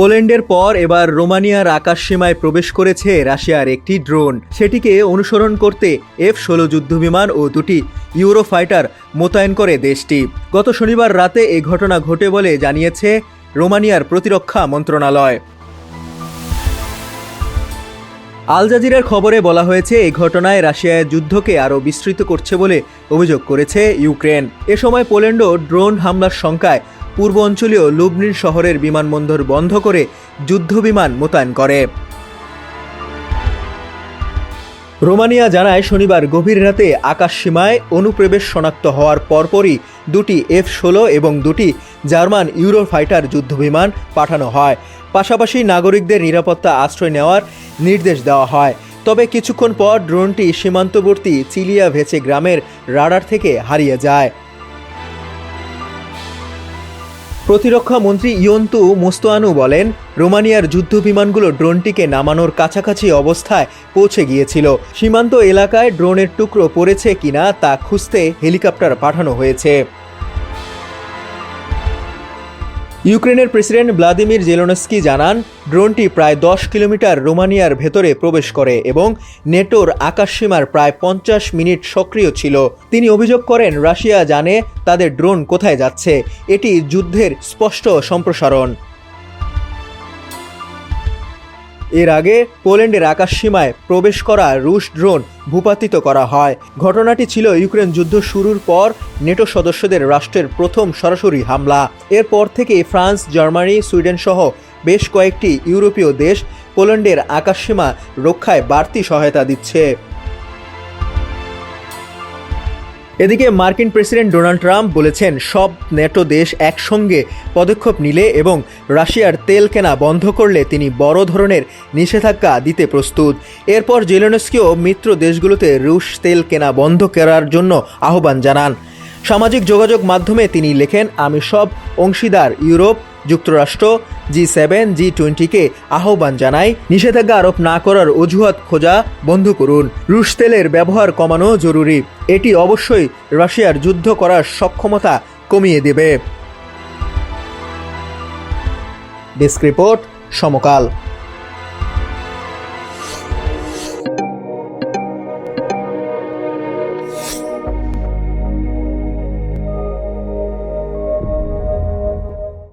পোল্যান্ডের পর এবার রোমানিয়ার আকাশসীমায় প্রবেশ করেছে রাশিয়ার একটি ড্রোন। সেটিকে অনুসরণ করতে এফ ষোলো যুদ্ধবিমান ও দুটি ইউরো ফাইটার মোতায়েন করে দেশটি। গত শনিবার রাতে এ ঘটনা ঘটে বলে জানিয়েছে রোমানিয়ার প্রতিরক্ষা মন্ত্রণালয়। আল জাজিরার খবরে বলা হয়েছে এই ঘটনায় রাশিয়ায় যুদ্ধকে আরও বিস্তৃত করছে বলে অভিযোগ করেছে ইউক্রেন। এ সময় পোল্যান্ডও ড্রোন হামলার শঙ্কায় পূর্ব অঞ্চলীয় লুবনিন শহরের বিমানবন্দর বন্ধ করে যুদ্ধবিমান মোতায়েন করে। রোমানিয়া জানায় শনিবার গভীর রাতে আকাশসীমায় অনুপ্রবেশ শনাক্ত হওয়ার পরপরই দুটি এফ ষোলো এবং দুটি জার্মান ইউরো ফাইটার যুদ্ধবিমান পাঠানো হয়। পাশাপাশি নাগরিকদের নিরাপত্তা আশ্রয় নেওয়ার নির্দেশ দেওয়া হয়। তবে কিছুক্ষণ পর ড্রোনটি সীমান্তবর্তী চিলিয়া ভেচে গ্রামের রাডার থেকে হারিয়ে যায়। প্রতিরক্ষা মন্ত্রী ইয়ন্তু মোস্তোয়ানু বলেন, রোমানিয়ার যুদ্ধ বিমানগুলো ড্রোনটিকে নামানোর কাছাকাছি অবস্থায় পৌঁছে গিয়েছিল। সীমান্ত এলাকায় ড্রোনের টুকরো পড়েছে কিনা তা খুঁজতে হেলিকপ্টার পাঠানো হয়েছে। ইউক্রেনের প্রেসিডেন্ট ভ্লাদিমির জেলোনস্কি জানান, ড্রোনটি প্রায় দশ কিলোমিটার রোমানিয়ার ভেতরে প্রবেশ করে এবং নেটোর আকাশসীমার প্রায় পঞ্চাশ মিনিট সক্রিয় ছিল। তিনি অভিযোগ করেন, রাশিয়া জানে তাদের ড্রোন কোথায় যাচ্ছে। এটি যুদ্ধের স্পষ্ট সম্প্রসারণ। এর আগে পোল্যান্ডের আকাশ সীমায় প্রবেশ করা রুশ ড্রোন ভূপাতিত করা হয়। ঘটনাটি ছিল ইউক্রেন যুদ্ধ শুরুর পর নেটো সদস্যদের রাষ্ট্রের প্রথম সরাসরি হামলা। এরপর থেকে ফ্রান্স, জার্মানি, সুইডেন সহ বেশ কয়েকটি ইউরোপীয় দেশ পোল্যান্ডের আকাশসীমা রক্ষায় বাড়তি সহায়তা দিচ্ছে। এদিকে মার্কিন প্রেসিডেন্ট ডোনাল্ড ট্রাম্প বলেছেন, সব নেটো দেশ একসঙ্গে পদক্ষেপ নিলে এবং রাশিয়ার তেল কেনা বন্ধ করলে তিনি বড় ধরনের নিষেধাজ্ঞা দিতে প্রস্তুত। এরপর জেলেনস্কিও মিত্র দেশগুলোতে রুশ তেল কেনা বন্ধ করার জন্য আহ্বান জানান। সামাজিক যোগাযোগ মাধ্যমে তিনি লেখেন, আমি সব অংশীদার ইউরোপ যুক্তরাষ্ট্র জি সেভেন জি টোয়েন্টিকে আহ্বান জানায়, নিষেধাজ্ঞা আরোপ না করার অজুহাত খোঁজা বন্ধ করুন। রুশ তেলের ব্যবহার কমানো জরুরি। এটি অবশ্যই রাশিয়ার যুদ্ধ করার সক্ষমতা কমিয়ে দেবে। Desk report Samakal.